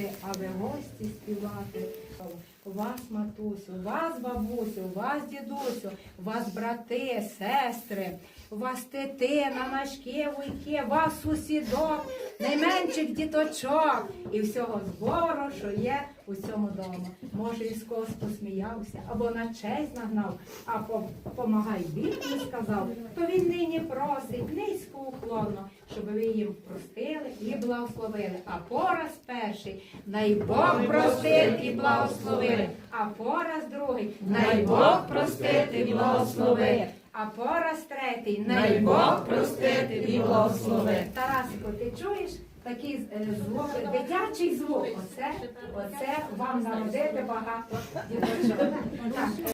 співати, а ви гості співати. Вас, матусю, вас, бабусю, вас, дідусю, вас, брати, сестри, вас тети, тетина, нашкевуйки, вас сусідок найменших діточок і всього збору, що є у цьому дому. Може, із когось посміявся, або на честь нагнав, а по- помагай бідний сказав, то він нині просить низько уклонно, щоб ви їм простили і благословили. А пораз перший, най Бог простить і благословили, а пораз другий, най Бог простить і благословить. А пораз третій, най Бог простити і благословить. Тарасико, ти чуєш? Такий е, звук, дитячий звук. Оце, оце вам народити багато діточок. Так.